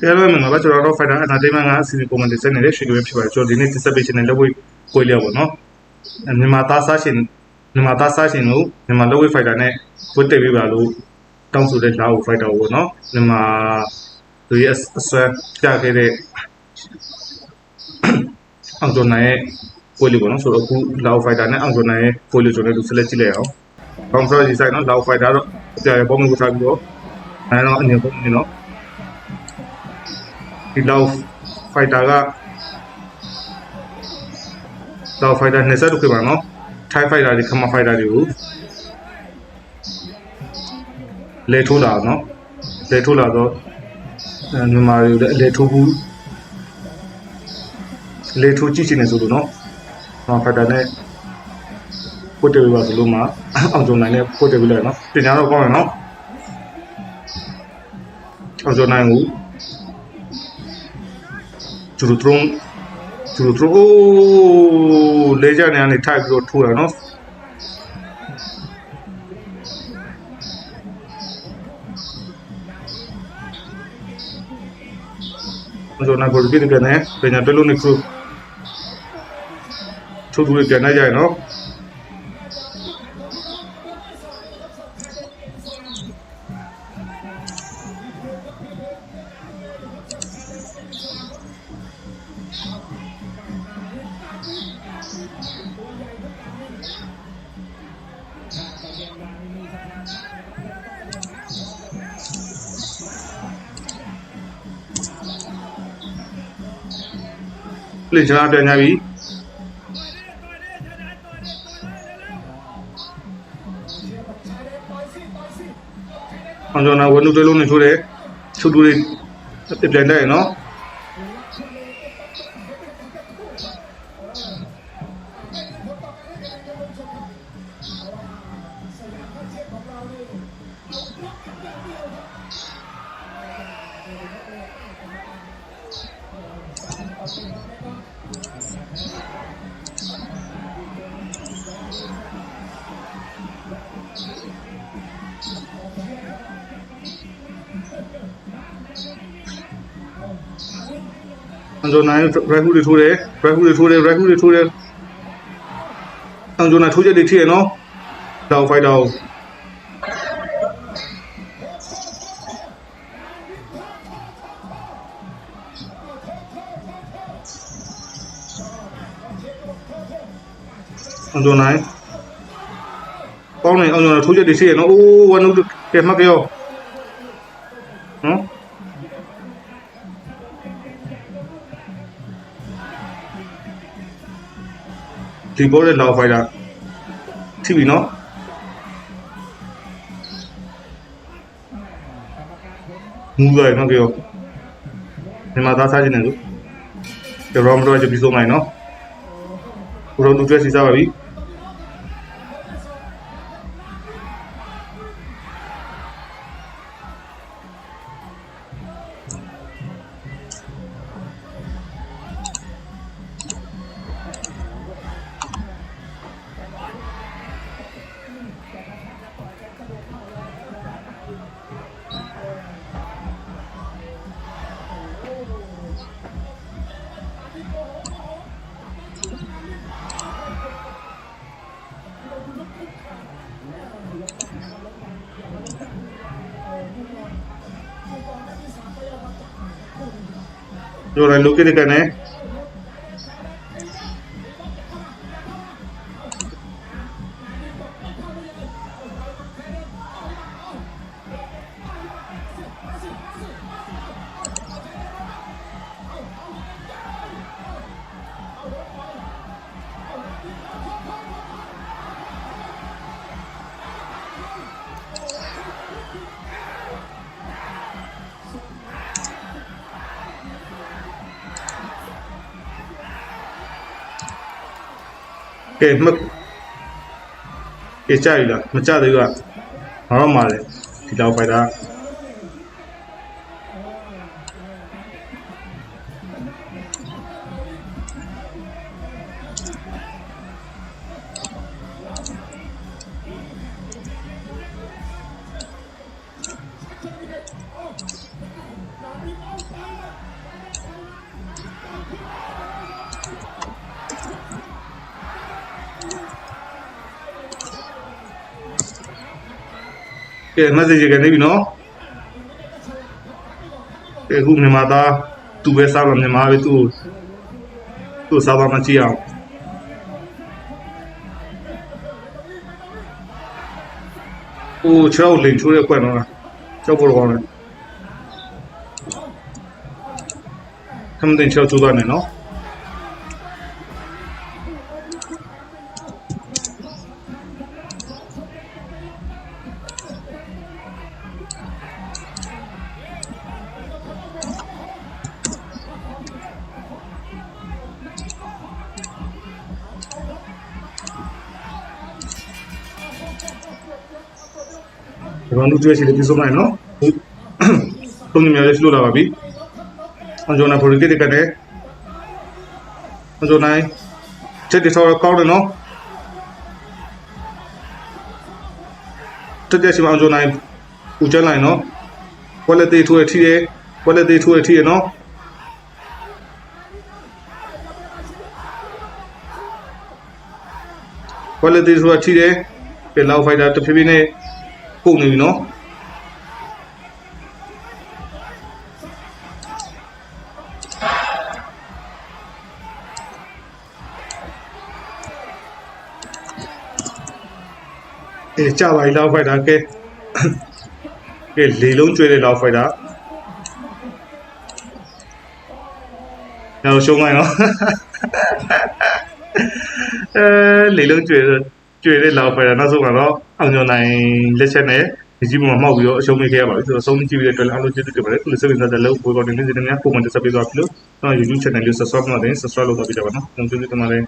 တရားလုံးမှာပါကျွန်တော်တို့ Fighter Entertainment ကစီစဉ်ပုံမှန်တင်ဆက်နေတဲ့ရှိခွင့်ဖြစ်ပါတယ်ကျွန်တော်ဒီနေ့တင်ဆက်ပေးခြင်းနဲ့လက်ဝဲကိုလျောက်ပါတော့မြန်မာသားစားရှင်မြန်မာသားစားရှင်ကိုမြန်မာလက်ဝဲ Fighter နဲ့ဝတ်တက်ပေးပါလို့တောင်းဆိုတဲ့လာကို Fighter ကိုနော်မြန်မာသူရဲ့အဆွဲပြခဲ့တဲ့အောင်ကျော်နိုင်ရဲ့ကိုလီပေါ့နော်ဆိုတော့အခုလာကို Fighter နဲ့အောင်ကျော်နိုင်ရဲ့ကိုလီကျွန်တော်တို့ဆက်လက်ကြည့်လိုက်အောင်ဘောင်ဖရာဒီဇိုင်းနော်လာကို Fighter တော့ကြာရပုံမျိုးထားပြီးတော့အဲတော့အနေပုံနေနော် ဒီလောက်ဖိုက်တာကလောက်ဖိုက်တာ20ဒုက္ခပါနော်ထိုင်းဖိုက်တာဒီခမဖိုက်တာတွေကိုလေထိုးလာနော်လေထိုးလာတော့အဲမြန်မာတွေလည်းလေထိုးဘူးလေထိုးကြည့်ချင်နေဆိုလို့နော်ခမဖိုက်တာနဲ့ပုတ်တယ်ပါဆိုလို့မှအောင်ကြုံနိုင်နဲ့ပုတ်တယ်ပြလိုက်နော်တင်ညာတော့ကောင်းရနော်အောင်ကြုံနိုင်ဘူး ကျူထရုံကျူထရုံအိုးလေကြနေကနေထိုက်ပြီးတော့ထိုးတာနော်ကျွန်တော်ကကိုပြည့်တယ်နဲ့ပြန်ရပြလို့နေခုထိုးပြီးပြန်နိုင်ကြရနော် လေကျွန်တော်ပြန်ရပြီအောင်ကျွန်တော်ဝနုတွေလုံးနေထိုးတယ်ချုပ်တူတွေပြန်တယ်နော် အောင်ကျွန်တော်ရက်ခုတွေထိုးတယ်ရက်ခုတွေထိုးတယ်ရက်ခုတွေထိုးတယ်အောင်ကျွန်တော်ထိုးချက်တွေထိရနော်တောက်ဖိုက်တောက်အောင်ကျွန်တော်ပေါင်းနေအောင်ကျွန်တော်ထိုးချက်တွေထိရနော်အိုးဝနုကဲမှတ်ကြောနော် ဒီဘောတဲ့လောက်ဖိုက်တာထိပြီနော်မူရယ်နော်ကြောဒီမှာသားစားခြင်းနဲ့လို့ကျွန်တော်မတော်ချပြီးဆုံးလိုက်နော်ဘုရောသူတွေ့စီစားပါပြီ ကျွန်တော်လည်း လုတ်ခဲ့တဲ့ကနေကဲမကဲကြပြီလားမကြသေးဘူးကဘာမှမလဲဒီလောက်ဖိုက်တာ ကဲ message ကနေပြီနော်ကဲခုမြန်မာသားသူပဲစားမှာမြန်မာပဲသူ့သူ့စားပါမကြည့်အောင်โอ้ချောက်လင်ချိုးရက်ကွက်နော်ချောက်ပေါ်ကောင်းတယ်ခမတင်ချောက်ချိုးသွား နေနော်ဒီကောင်တို့ကျွေးစီလေးပြစုံလိုက်နော်ဟုတ်တုံးနေများလေးလှုပ်လာပါပြီအန်ဂျိုနာဖိုရီကစ်ကနေအန်ဂျိုနိုင်ချက်တီဆောက်ကောင်းတယ်နော်တက်တက်ရှိမအန်ဂျိုနိုင်ဦးချလိုက်နော် quality ထိုးရထီးရ quality ထိုးရထီးရနော် quality ဆိုတာထီးတယ်ပြန်လောက်ဖိုက်တာတစ်ဖြည်းဖြည်းနဲ့ ပုံနေပြီနော်အေးကြပါပြီလောက်ဖိုက်တာကဲကဲလေလုံးကျွေးတဲ့လောက်ဖိုက်တာတော့ရှုံးလိုက်နော်အဲလေလုံးကျွေ ကျွေတဲ့လောက်ဖိုက်တာနောက်ဆုံးကတော့အောင်ညွန်နိုင်လက်ချက်နဲ့ဒီကြီးပေါ်မှာမှောက်ပြီးတော့အရှုံးမိခဲ့ရပါပြီဆိုတော့ဆုံးကြည့်ပြီးတဲ့အတွက်လည်းအားလုံးကျေးဇူးတင်ပါတယ်ခုလိုစိတ်ဝင်စားတဲ့လို့ဘောကောင်းနေတဲ့နေများပုံမှန်တက်ဆက်ပေးသွားပြီလို့ကျွန်တော် YouTube channel လေး subscribe လုပ်တယ် subscribe လုပ်တော့ပြကြပါနော်ကျွန်တော်ကျေးဇူးတင်ပါတယ်